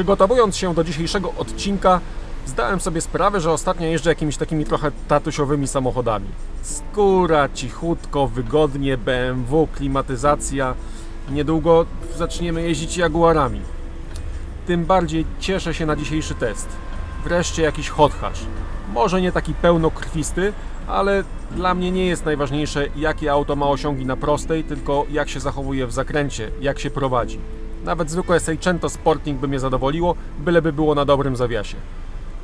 Przygotowując się do dzisiejszego odcinka, zdałem sobie sprawę, że ostatnio jeżdżę jakimiś takimi trochę tatusiowymi samochodami. Skóra, cichutko, wygodnie, BMW, klimatyzacja. Niedługo zaczniemy jeździć Jaguarami. Tym bardziej cieszę się na dzisiejszy test. Wreszcie jakiś hot hash. Może nie taki pełnokrwisty, ale dla mnie nie jest najważniejsze, jakie auto ma osiągi na prostej, tylko jak się zachowuje w zakręcie, jak się prowadzi. Nawet zwykłe Seicento Sporting by mnie zadowoliło, byleby było na dobrym zawiasie.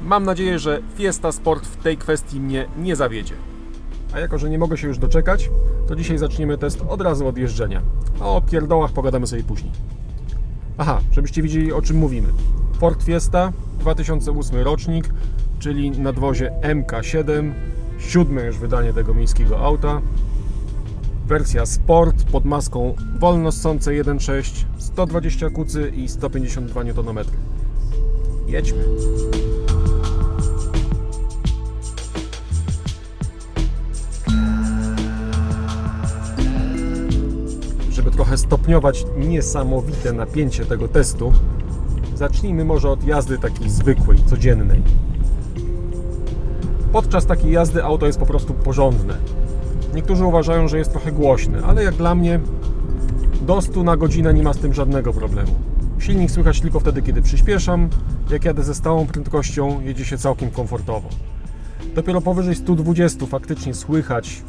Mam nadzieję, że Fiesta Sport w tej kwestii mnie nie zawiedzie. A jako, że nie mogę się już doczekać, to dzisiaj zaczniemy test od razu od jeżdżenia. A o pierdołach pogadamy sobie później. Aha, żebyście wiedzieli o czym mówimy. Ford Fiesta, 2008 rocznik, czyli nadwozie MK7, siódme już wydanie tego miejskiego auta. Wersja Sport pod maską wolno ssące 1.6, 120 kucy i 152 Nm. Jedźmy. Żeby trochę stopniować niesamowite napięcie tego testu, zacznijmy może od jazdy takiej zwykłej, codziennej. Podczas takiej jazdy auto jest po prostu porządne. Niektórzy uważają, że jest trochę głośne, ale jak dla mnie do 100 na godzinę nie ma z tym żadnego problemu. Silnik słychać tylko wtedy, kiedy przyspieszam. Jak jadę ze stałą prędkością, jedzie się całkiem komfortowo. Dopiero powyżej 120 faktycznie słychać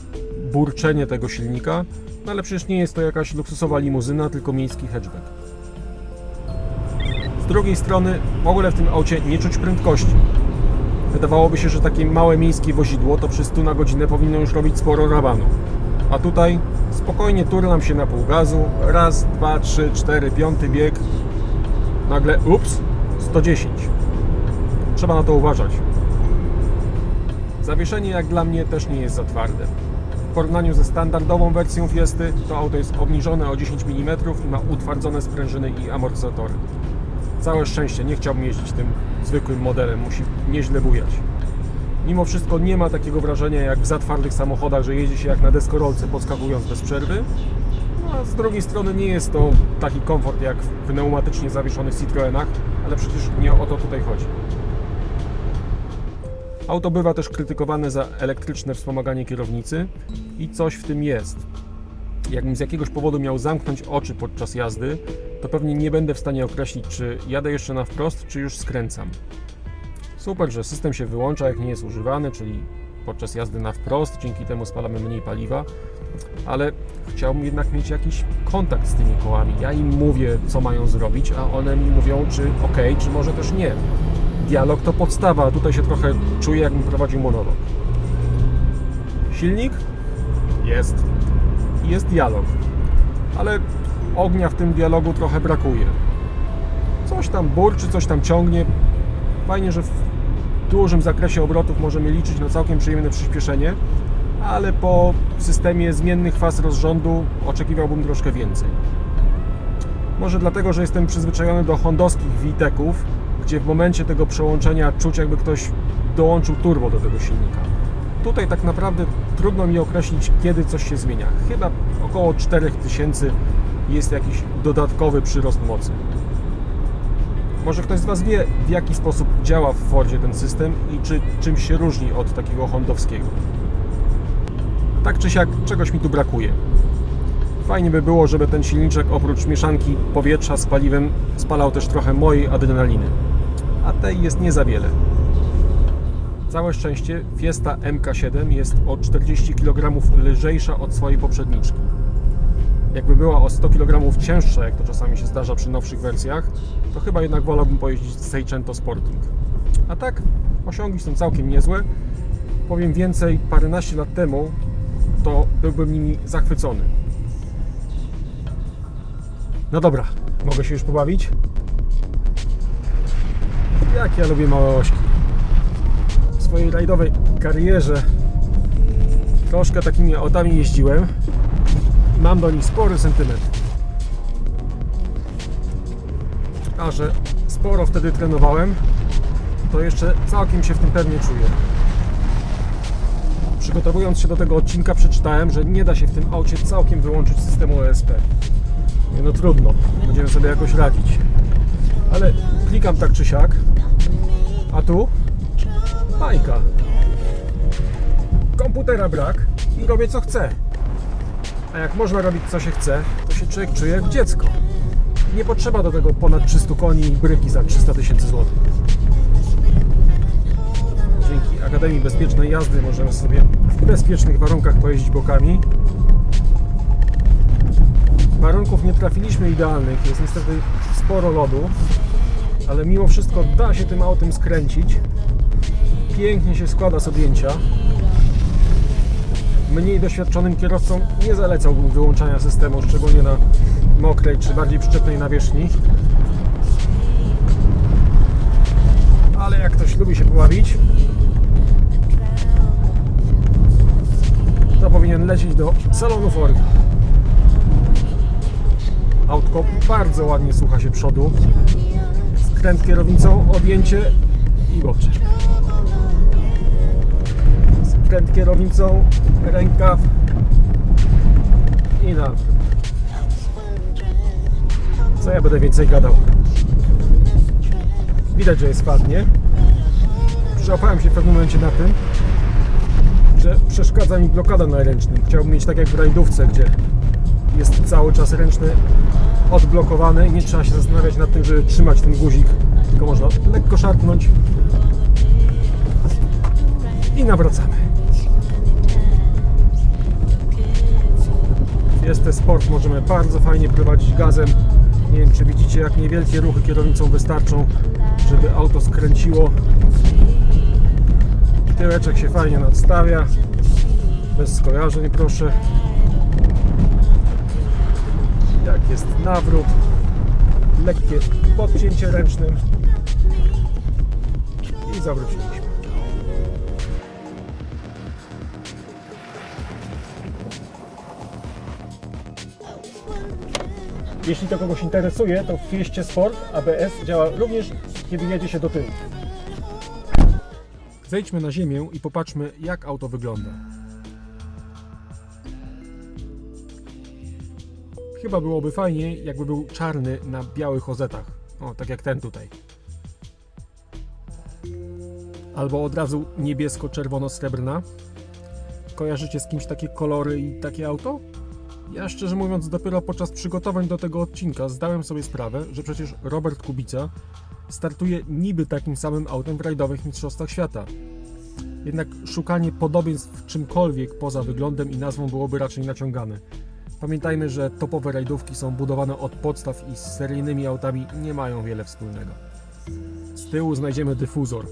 burczenie tego silnika, no ale przecież nie jest to jakaś luksusowa limuzyna, tylko miejski hatchback. Z drugiej strony w ogóle w tym aucie nie czuć prędkości. Wydawałoby się, że takie małe miejskie wozidło to przy 100 na godzinę powinno już robić sporo rabanu. A tutaj spokojnie turlam się na pół gazu, raz, dwa, trzy, cztery, piąty bieg. Nagle, ups, 110. Trzeba na to uważać. Zawieszenie jak dla mnie też nie jest za twarde. W porównaniu ze standardową wersją Fiesty to auto jest obniżone o 10 mm i ma utwardzone sprężyny i amortyzatory. Całe szczęście, nie chciałbym jeździć tym zwykłym modelem, musi nieźle bujać. Mimo wszystko nie ma takiego wrażenia jak w zatwardych samochodach, że jedzie się jak na deskorolce podskakując bez przerwy. No, a z drugiej strony nie jest to taki komfort jak w pneumatycznie zawieszonych Citroenach, ale przecież nie o to tutaj chodzi. Auto bywa też krytykowane za elektryczne wspomaganie kierownicy i coś w tym jest. Jakbym z jakiegoś powodu miał zamknąć oczy podczas jazdy, to pewnie nie będę w stanie określić, czy jadę jeszcze na wprost, czy już skręcam. Super, że system się wyłącza, jak nie jest używany, czyli podczas jazdy na wprost, dzięki temu spalamy mniej paliwa, ale chciałbym jednak mieć jakiś kontakt z tymi kołami. Ja im mówię, co mają zrobić, a one mi mówią, czy ok, czy może też nie. Dialog to podstawa, a tutaj się trochę czuję, jakbym prowadził monolog. Silnik? Jest. Jest dialog. Ale ognia w tym dialogu trochę brakuje. Coś tam burczy, coś tam ciągnie. Fajnie, że w dużym zakresie obrotów możemy liczyć na całkiem przyjemne przyspieszenie, ale po systemie zmiennych faz rozrządu oczekiwałbym troszkę więcej. Może dlatego, że jestem przyzwyczajony do hondowskich Witeków, gdzie w momencie tego przełączenia czuć jakby ktoś dołączył turbo do tego silnika. Tutaj tak naprawdę trudno mi określić, kiedy coś się zmienia. Chyba około 4000 jest jakiś dodatkowy przyrost mocy. Może ktoś z Was wie, w jaki sposób działa w Fordzie ten system i czy czymś się różni od takiego hondowskiego. Tak czy siak, czegoś mi tu brakuje. Fajnie by było, żeby ten silniczek oprócz mieszanki powietrza z paliwem spalał też trochę mojej adrenaliny. A tej jest nie za wiele. Całe szczęście Fiesta MK7 jest o 40 kg lżejsza od swojej poprzedniczki. Jakby była o 100 kg cięższa, jak to czasami się zdarza przy nowszych wersjach, to chyba jednak wolałbym pojeździć z Seicento Sporting. A tak, osiągi są całkiem niezłe. Powiem więcej, paręnaście lat temu to byłbym nimi zachwycony. No dobra, mogę się już pobawić? Jak ja lubię małe ośki. Swojej rajdowej karierze troszkę takimi autami jeździłem. Mam do nich spory sentyment. A że sporo wtedy trenowałem, to jeszcze całkiem się w tym pewnie czuję. Przygotowując się do tego odcinka przeczytałem, że nie da się w tym aucie całkiem wyłączyć systemu ESP. No trudno, będziemy sobie jakoś radzić. Ale klikam tak czy siak, a tu bajka. Komputera brak i robię co chcę. A jak można robić co się chce, to się człowiek czuje jak dziecko. Nie potrzeba do tego ponad 300 koni i bryki za 300 tysięcy złotych. Dzięki Akademii Bezpiecznej Jazdy możemy sobie w bezpiecznych warunkach pojeździć bokami. Warunków nie trafiliśmy idealnych, jest niestety sporo lodu, ale mimo wszystko da się tym autem skręcić. Pięknie się składa z objęcia. Mniej doświadczonym kierowcom nie zalecałbym wyłączania systemu, szczególnie na mokrej czy bardziej przyczepnej nawierzchni. Ale jak ktoś lubi się pobawić, to powinien lecieć do salonu Ford. Autko bardzo ładnie słucha się przodu. Skręt kierownicą, odjęcie i bocze. Skręt kierownicą, rękaw i na. Co ja będę więcej gadał? Widać, że jest ładnie. Przyłapałem się w pewnym momencie na tym, że przeszkadza mi blokada na ręcznym. Chciałbym mieć tak jak w rajdówce, gdzie jest cały czas ręczny odblokowany i nie trzeba się zastanawiać nad tym, żeby trzymać ten guzik, tylko można lekko szarpnąć i nawracamy. Jest ten sport, możemy bardzo fajnie prowadzić gazem. Nie wiem, czy widzicie, jak niewielkie ruchy kierownicą wystarczą, żeby auto skręciło. Tyłeczek się fajnie nadstawia, bez skojarzeń proszę. Jak jest nawrót, lekkie podcięcie ręcznym i zawróciliśmy. Jeśli to kogoś interesuje, to w Fieście Sport ABS działa również, kiedy jedzie się do tyłu. Zejdźmy na ziemię i popatrzmy, jak auto wygląda. Chyba byłoby fajnie, jakby był czarny na białych ozetach. O, tak jak ten tutaj. Albo od razu niebiesko-czerwono-srebrna. Kojarzycie z kimś takie kolory i takie auto? Ja szczerze mówiąc, dopiero podczas przygotowań do tego odcinka zdałem sobie sprawę, że przecież Robert Kubica startuje niby takim samym autem w rajdowych Mistrzostwach Świata. Jednak szukanie podobieństw w czymkolwiek poza wyglądem i nazwą byłoby raczej naciągane. Pamiętajmy, że topowe rajdówki są budowane od podstaw i z seryjnymi autami nie mają wiele wspólnego. Z tyłu znajdziemy dyfuzor.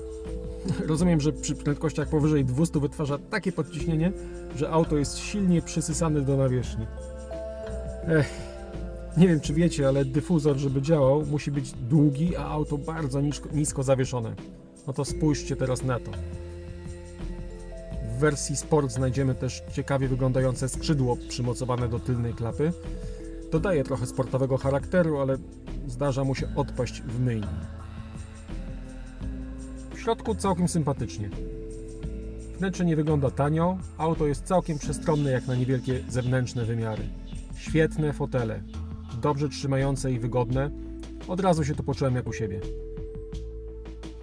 Rozumiem, że przy prędkościach powyżej 200 wytwarza takie podciśnienie, że auto jest silnie przysysane do nawierzchni. Ech, nie wiem czy wiecie, ale dyfuzor, żeby działał, musi być długi, a auto bardzo nisko, nisko zawieszone. No to spójrzcie teraz na to. W wersji Sport znajdziemy też ciekawie wyglądające skrzydło przymocowane do tylnej klapy. Dodaje trochę sportowego charakteru, ale zdarza mu się odpaść w myjni. W środku całkiem sympatycznie. Wnętrze nie wygląda tanio, auto jest całkiem przestronne jak na niewielkie zewnętrzne wymiary. Świetne fotele, dobrze trzymające i wygodne. Od razu się tu poczułem jak u siebie.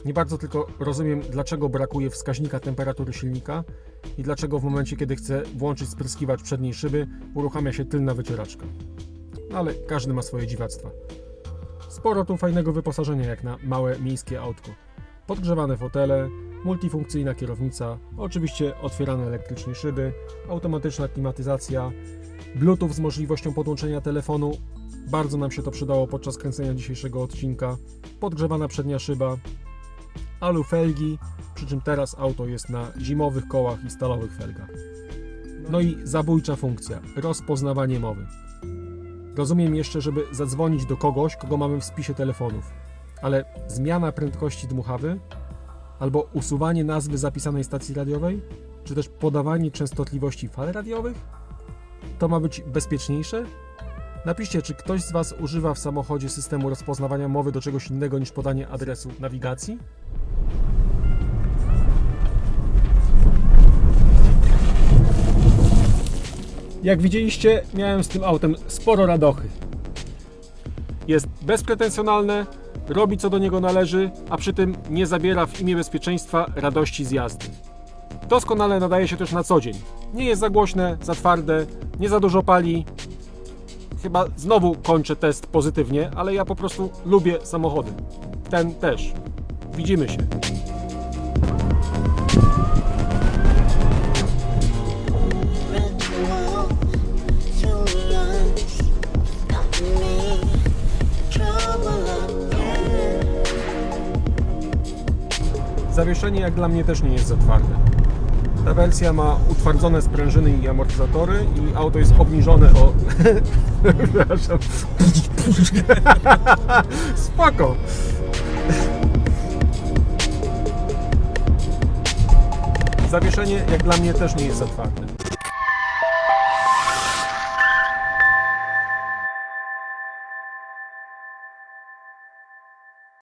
Nie bardzo tylko rozumiem, dlaczego brakuje wskaźnika temperatury silnika i dlaczego w momencie, kiedy chcę włączyć spryskiwacz przedniej szyby, uruchamia się tylna wycieraczka. No ale każdy ma swoje dziwactwa. Sporo tu fajnego wyposażenia jak na małe miejskie autko. Podgrzewane fotele, multifunkcyjna kierownica, oczywiście otwierane elektrycznie szyby, automatyczna klimatyzacja, Bluetooth z możliwością podłączenia telefonu. Bardzo nam się to przydało podczas kręcenia dzisiejszego odcinka. Podgrzewana przednia szyba, alu felgi, przy czym teraz auto jest na zimowych kołach i stalowych felgach. No i zabójcza funkcja rozpoznawanie mowy. Rozumiem jeszcze, żeby zadzwonić do kogoś, kogo mamy w spisie telefonów, ale zmiana prędkości dmuchawy albo usuwanie nazwy zapisanej stacji radiowej, czy też podawanie częstotliwości fal radiowych? To ma być bezpieczniejsze? Napiszcie, czy ktoś z Was używa w samochodzie systemu rozpoznawania mowy do czegoś innego niż podanie adresu nawigacji? Jak widzieliście, miałem z tym autem sporo radochy. Jest bezpretensjonalne, robi co do niego należy, a przy tym nie zabiera w imię bezpieczeństwa radości z jazdy. Doskonale nadaje się też na co dzień. Nie jest za głośne, za twarde, nie za dużo pali. Chyba znowu kończę test pozytywnie, ale ja po prostu lubię samochody. Ten też. Widzimy się. Zawieszenie jak dla mnie też nie jest za twarde. Ta wersja ma utwardzone sprężyny i amortyzatory i auto jest obniżone o... Przepraszam. Spoko. Zawieszenie jak dla mnie też nie jest za twarde.